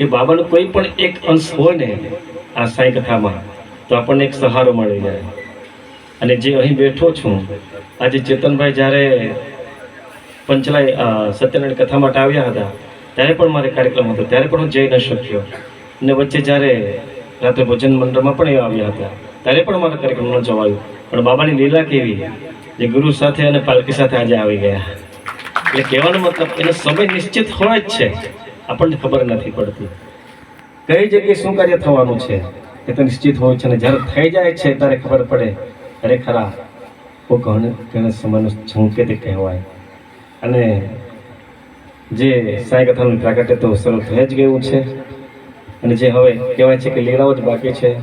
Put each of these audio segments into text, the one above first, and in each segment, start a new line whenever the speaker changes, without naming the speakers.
કે બાબાનો કોઈ પણ એક અંશ હોય ને આ સાંઈ કથામાં, તો આપણને એક સહારો મળી જાય. અને જે અહીં બેઠો છું, આજે ચેતનભાઈ જ્યારે પંચલાઈ સત્યનારાયણ કથા માટે આવ્યા હતા, ત્યારે પણ મારે કાર્યક્રમ હતો, ત્યારે પણ હું જઈ ન શક્યો. અને વચ્ચે જ્યારે રાત્રે ભોજન મંડળમાં પણ એ આવ્યા હતા, ત્યારે પણ મારા કાર્યક્રમ ન જવાયું. પણ બાબાની લીલા કેવી, જે ગુરુ સાથે અને પાલકી સાથે આજે આવી ગયા. એટલે કહેવાનો મતલબ, એનો સમય નિશ્ચિત હોય જ છે. આપણને ખબર નથી પડતી. કઈ જગ્યાએ શું કાર્ય થવાનું છે એ તો નિશ્ચિત હોય છે અને જ્યારે થઈ જાય છે ત્યારે ખબર પડે, અરે ખરા, ઓ ઘણા સમયનું સમયનો સંકેત કહેવાય. અને જે સાંઈ કથાનું પ્રાગટ્ય તો શરૂ થઈ જ ગયું છે. અને જે હવે કહેવાય છે કે લીલાઓ જ બાકી છે.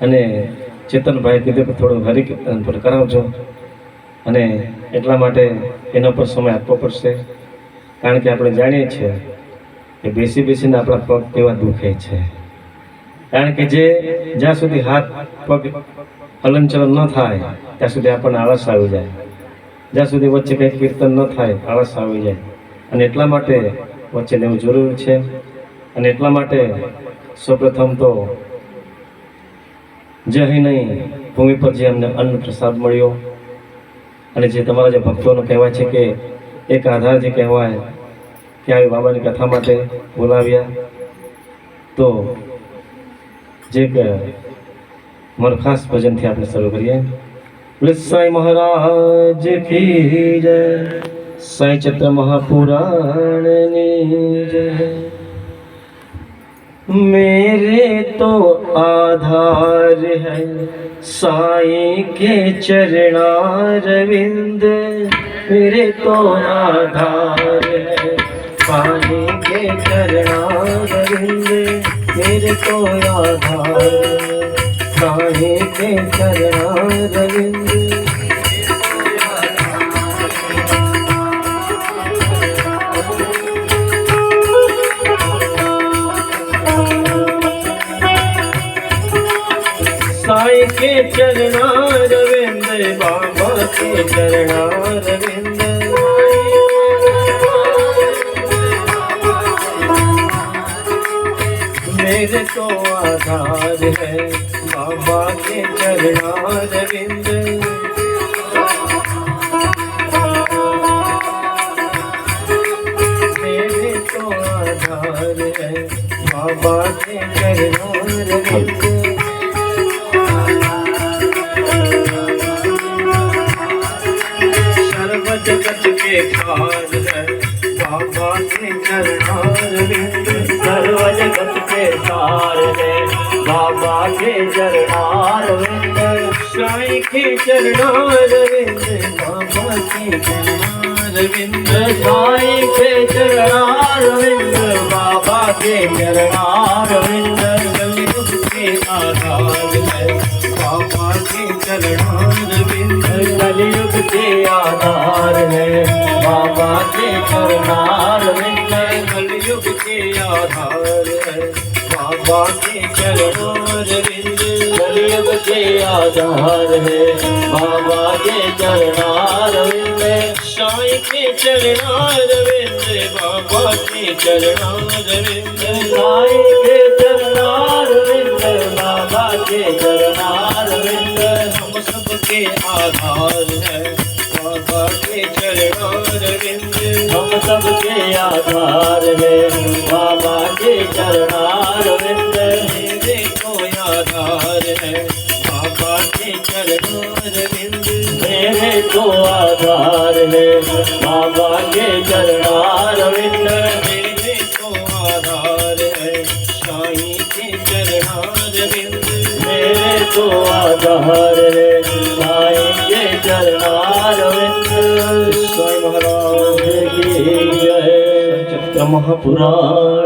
અને ચેતનભાઈ કીધું કે થોડું હરિકીર્તન પર કરાવજો. અને એટલા માટે એના પર સમય આપવો પડશે. કારણ કે આપણે જાણીએ છીએ કે બેસી બેસીને આપણા પગ કેવા દુખે છે. કારણ કે જે જ્યાં સુધી હાથ પગ હલનચલન ન થાય, ત્યાં સુધી આપણને આળસ આવી જાય. જ્યાં સુધી વચ્ચે કંઈ કીર્તન ન થાય, આળસ આવી જાય. અને એટલા માટે વચ્ચે લેવું જરૂરી છે. અને એટલા માટે સૌપ્રથમ તો જે અહીં નહીં, ભૂમિ પર જે અમને અન્ન પ્રસાદ મળ્યો. અને જે તમારા જે ભક્તોનો કહેવાય છે કે એક આધાર જે કહેવાય કે આવી બાબાની કથા માટે બોલાવ્યા તો જે કે મારું ખાસ ભજનથી આપણે શરૂ કરીએ બોલે સાંઈ મહારાજ કી જય સાંઈ ચત્ર મહાપુરાણની જય मेरे तो आधार है साईं के चरणारविंद मेरे तो आधार है साईं के चरणारविंद मेरे तो आधार है साईं के चरणारविंद साईं के चरणारविंद बाबा के चरणारविंद मेरे तो आधार है बाबा के चरणारविंद मेरे तो आधार है बाबा के चरणारविंद सर्व जगत के खार है बाबा के चरणारविंद सर्व जगत के सार है बाबा के चरणारविंद साईं के चरणारविंद बाबा के चरणारविंद साईं के चरणारविंद बाबा के चरणारविंद कलयुग के आधार है बाबा के चरणारविंद कलयुग के आधार है बाबा के चरणारविंद कलयुग के आधार है बाबा के चरणारविंद कलयुग के आधार है बाबा के चरणारविंद साईं के चरणारविंद बाबा के चरणारविंद साईं के चरणारविंद बाबा के चरणारविंद हम सबके आधार है बाबा के चरणारविंद हम सबके आधार है बाबा के चरणारविंद તો આધાર હે. બાબા કે ચરણાર વિંદ મેરે તો આધાર હે. સાઈ કે ચરણાર વિંદ મેરે તો આધાર હે. સાઈ કે ચરણાર વિંદ સ્વામી મહારાજ કી જય. મહાપુરાણની